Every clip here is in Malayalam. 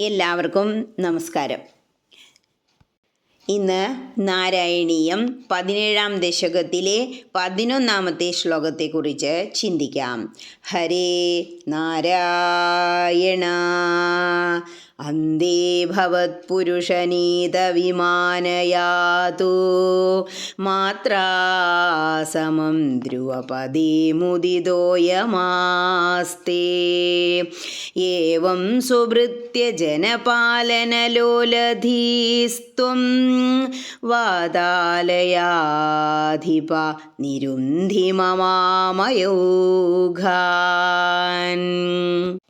എല്ലാവർക്കും നമസ്കാരം. ഇന്ന് നാരായണീയം പതിനേഴാം ദശകത്തിലെ പതിനൊന്നാമത്തെ ശ്ലോകത്തെക്കുറിച്ച് ചിന്തിക്കാം. ഹരേ നാരായണ. അന്തേ ഭവത്പുരുഷനീതവിമാനയാതു. മാത്രാ സമം ധ്രുവപദേ മുദിതോയമാസ്തേ. ഏവം സുഭൃത്യ ജനപാലനലോലധീസ്ത്വം വാതാലയാധിപ നിരുന്ധി മമാമയോഘാൻ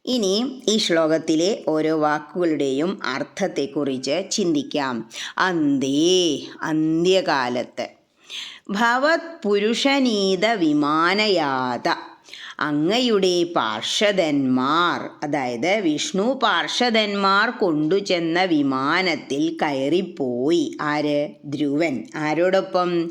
ഇനി ഈ ശ്ലോകത്തിലെ ഓരോ വാക്കുകളുടെയും അർത്ഥത്തെക്കുറിച്ച് ചിന്തിക്കാം. അന്തേ അന്ത്യകാലത്ത്. ഭവത് പുരുഷനീത വിമാനയാത. അങ്ങയുടെ പാർഷദന്മാർ അതായത് വിഷ്ണു പാർഷദന്മാർ കൊണ്ടുചെന്ന വിമാനത്തിൽ കയറിപ്പോയി. ആര്? ധ്രുവൻ. ആരോടൊപ്പം?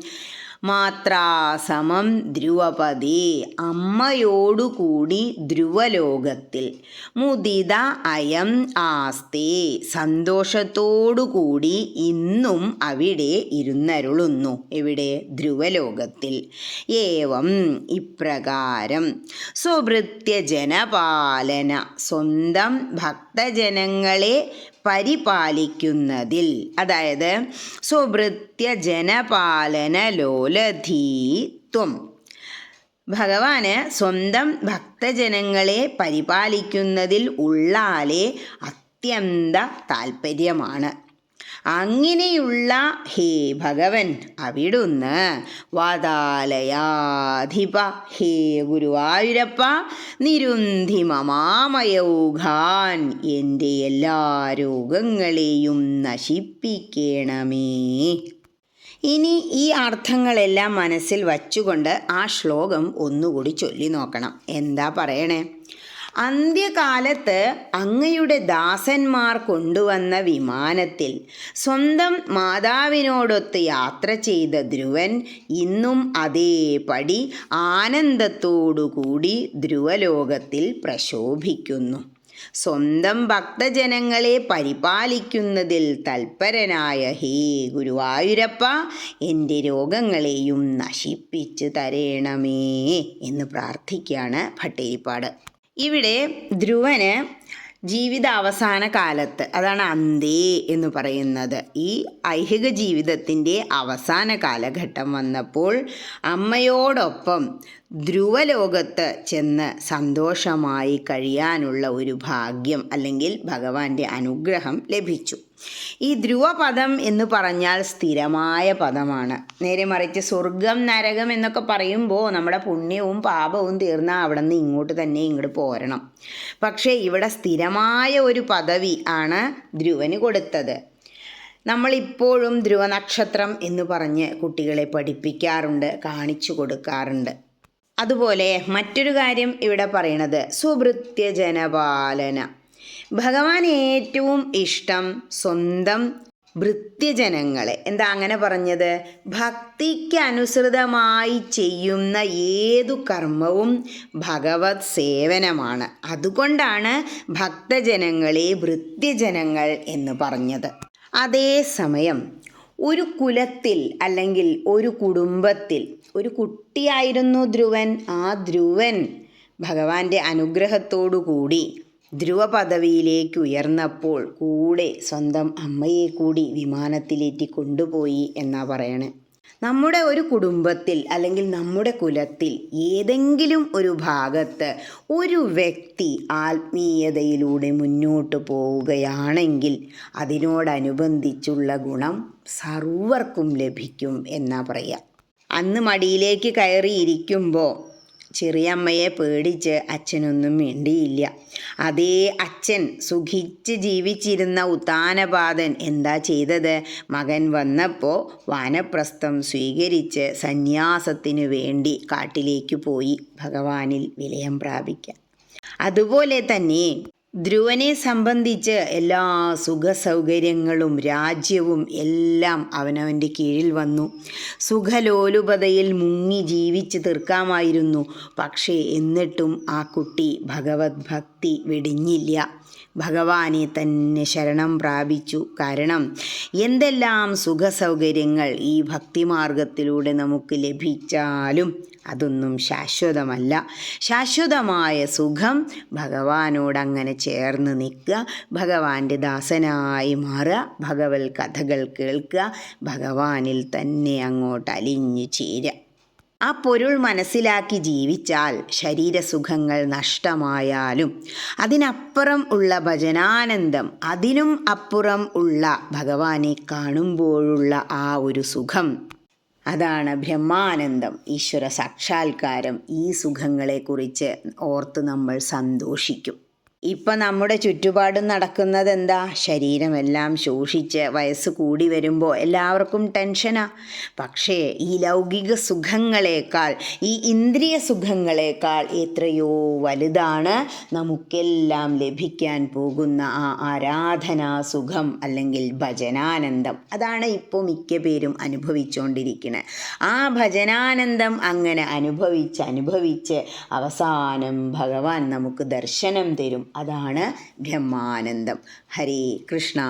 മാത്രാസമം ധ്രുവപതി അമ്മയോടുകൂടി ധ്രുവലോകത്തിൽ. മുദിത അയം ആസ്തി സന്തോഷത്തോടുകൂടി ഇന്നും അവിടെ ഇരുന്നരുളുന്നു. എവിടെ? ധ്രുവലോകത്തിൽ. ഏവം ഇപ്രകാരം. സ്വഭൃത്യജനപാലന സ്വന്തം ഭക്തജനങ്ങളെ പരിപാലിക്കുന്നതിൽ. അതായത് സുഭൃത്യ ജനപാലന ലോലധീത്വം ഭഗവാന് സ്വന്തം ഭക്തജനങ്ങളെ പരിപാലിക്കുന്നതിൽ ഉള്ളാലേ അത്യന്ത താല്പര്യമാണ്. അങ്ങനെയുള്ള ഹേ ഭഗവൻ അവിടുന്ന് വാതാലയാധിപ ഹേ ഗുരുവായൂരപ്പ നിരുന്ധി മമാമയൗഘാൻ എന്റെ എല്ലാ രോഗങ്ങളെയും നശിപ്പിക്കണമേ. ഇനി ഈ അർത്ഥങ്ങളെല്ലാം മനസ്സിൽ വച്ചുകൊണ്ട് ആ ശ്ലോകം ഒന്നുകൂടി ചൊല്ലി നോക്കണം. എന്താ പറയണേ? അന്ത്യകാലത്ത് അങ്ങയുടെ ദാസന്മാർ കൊണ്ടുവന്ന വിമാനത്തിൽ സ്വന്തം മാതാവിനോടൊത്ത് യാത്ര ചെയ്ത ധ്രുവൻ ഇന്നും അതേപടി ആനന്ദത്തോടുകൂടി ധ്രുവലോകത്തിൽ പ്രശോഭിക്കുന്നു. സ്വന്തം ഭക്തജനങ്ങളെ പരിപാലിക്കുന്നതിൽ തൽപരനായ ഹേ ഗുരുവായൂരപ്പ എന്റെ രോഗങ്ങളെയും നശിപ്പിച്ചു തരേണമേ എന്ന് പ്രാർത്ഥിക്കുകയാണ് ഭട്ടേരിപ്പാട്. ഇവിടെ ധ്രുവന് ജീവിത അവസാന കാലത്ത് അതാണ് അന്തേ എന്ന് പറയുന്നത്. ഈ ഐഹിക ജീവിതത്തിന്റെ അവസാന കാലഘട്ടം വന്നപ്പോൾ അമ്മയോടൊപ്പം ധ്രുവലോകത്ത് ചെന്ന് സന്തോഷമായി കഴിയാനുള്ള ഒരു ഭാഗ്യം അല്ലെങ്കിൽ ഭഗവാന്റെ അനുഗ്രഹം ലഭിച്ചു. ഈ ധ്രുവപദം എന്ന് പറഞ്ഞാൽ സ്ഥിരമായ പദമാണ്. നേരെ മറിച്ച് സ്വർഗം നരകം എന്നൊക്കെ പറയുമ്പോൾ നമ്മുടെ പുണ്യവും പാപവും തീർന്നാൽ അവിടെ നിന്ന് ഇങ്ങോട്ട് തന്നെ ഇങ്ങോട്ട് പോരണം. പക്ഷേ ഇവിടെ സ്ഥിരമായ ഒരു പദവി ആണ് ധ്രുവന് കൊടുത്തത്. നമ്മളിപ്പോഴും ധ്രുവനക്ഷത്രം എന്ന് പറഞ്ഞ് കുട്ടികളെ പഠിപ്പിക്കാറുണ്ട് കാണിച്ചു കൊടുക്കാറുണ്ട്. അതുപോലെ മറ്റൊരു കാര്യം ഇവിടെ പറയണത് സുഭൃത്യജനപാലന. ഭഗവാൻ ഏറ്റവും ഇഷ്ടം സ്വന്തം ഭൃത്യജനങ്ങളെ. എന്താ അങ്ങനെ പറഞ്ഞത്? ഭക്തിക്ക് അനുസൃതമായി ചെയ്യുന്ന ഏതു കർമ്മവും ഭഗവത് സേവനമാണ്. അതുകൊണ്ടാണ് ഭക്തജനങ്ങളെ ഭൃത്യജനങ്ങൾ എന്ന് പറഞ്ഞത്. അതേസമയം ഒരു കുലത്തിൽ അല്ലെങ്കിൽ ഒരു കുടുംബത്തിൽ. ഒരു കുട്ടിയായിരുന്നു ധ്രുവൻ. ആ ധ്രുവൻ ഭഗവാന്റെ അനുഗ്രഹത്തോടു കൂടി ധ്രുവ പദവിയിലേക്ക് ഉയർന്നപ്പോൾ കൂടെ സ്വന്തം അമ്മയെ കൂടി വിമാനത്തിലേറ്റി കൊണ്ടുപോയി എന്നാ പറയണേ. നമ്മുടെ ഒരു കുടുംബത്തിൽ അല്ലെങ്കിൽ നമ്മുടെ കുലത്തിൽ ഏതെങ്കിലും ഒരു ഭാഗത്ത് ഒരു വ്യക്തി ആത്മീയതയിലൂടെ മുന്നോട്ട് പോവുകയാണെങ്കിൽ അതിനോടനുബന്ധിച്ചുള്ള ഗുണം സർവർക്കും ലഭിക്കും എന്നാ പറയുക അന്ന് മടിയിലേക്ക് കയറിയിരിക്കുമ്പോൾ ചെറിയമ്മയെ പേടിച്ച് അച്ഛനൊന്നും വേണ്ടിയില്ല അതേ അച്ഛൻ സുഖിച്ച് ജീവിച്ചിരുന്ന ഉത്താനപാതൻ എന്താ ചെയ്തത്? മകൻ വന്നപ്പോൾ വാനപ്രസ്ഥം സ്വീകരിച്ച് സന്യാസത്തിനു വേണ്ടി കാട്ടിലേക്ക് പോയി ഭഗവാനിൽ വിലയം പ്രാപിക്കാൻ. അതുപോലെ തന്നെ ധ്രുവനെ സംബന്ധിച്ച് എല്ലാ സുഖസൗകര്യങ്ങളും രാജ്യവും എല്ലാം അവനവന്റെ കീഴിൽ വന്നു. സുഖലോലുപതയിൽ മുങ്ങി ജീവിച്ച് തീർക്കാമായിരുന്നു. പക്ഷേ എന്നിട്ടും ആ കുട്ടി ഭഗവത് ഭക്തി വെടിഞ്ഞില്ല. ഭഗവാനെ തന്നെ ശരണം പ്രാപിച്ചു. കാരണം എന്തെല്ലാം സുഖസൗകര്യങ്ങൾ ഈ ഭക്തിമാർഗത്തിലൂടെ നമുക്ക് ലഭിച്ചാലും അതൊന്നും ശാശ്വതമല്ല. ശാശ്വതമായ സുഖം ഭഗവാനോട് അങ്ങനെ ചേർന്ന് നിൽക്കുക. ഭഗവാന്റെ ദാസനായി മാറുക. ഭഗവൽ കഥകൾ കേൾക്കുക. ഭഗവാനിൽ തന്നെ അങ്ങോട്ട് അലിഞ്ഞു ചേരുക. ആ പൊരുൾ മനസ്സിലാക്കി ജീവിച്ചാൽ ശരീരസുഖങ്ങൾ നഷ്ടമായാലും അതിനപ്പുറം ഉള്ള ഭജനാനന്ദം അതിനും അപ്പുറം ഉള്ള ഭഗവാനെ കാണുമ്പോഴുള്ള ആ ഒരു സുഖം അതാണ് ബ്രഹ്മാനന്ദം ഈശ്വര സാക്ഷാത്കാരം. ഈ സുഖങ്ങളെക്കുറിച്ച് ഓർത്ത് നമ്മൾ സന്തോഷിക്കും. ഇപ്പം നമ്മുടെ ചുറ്റുപാടും നടക്കുന്നത് എന്താ ശരീരമെല്ലാം ശോഷിച്ച് വയസ്സ് കൂടി വരുമ്പോൾ എല്ലാവർക്കും ടെൻഷനാ. പക്ഷേ ഈ ലൗകിക സുഖങ്ങളെക്കാൾ ഈ ഇന്ദ്രിയ സുഖങ്ങളെക്കാൾ എത്രയോ വലുതാണ് നമുക്കെല്ലാം ലഭിക്കാൻ പോകുന്ന ആ ആരാധനാ സുഖം അല്ലെങ്കിൽ ഭജനാനന്ദം. അതാണ് ഇപ്പോൾ മിക്ക പേരും അനുഭവിച്ചുകൊണ്ടിരിക്കുന്നത് ആ ഭജനാനന്ദം അങ്ങനെ അനുഭവിച്ച് അനുഭവിച്ച് അവസാനം ഭഗവാൻ നമുക്ക് ദർശനം തരും. അതാണ് ബ്രഹ്മാനന്ദം. ഹരേ കൃഷ്ണ.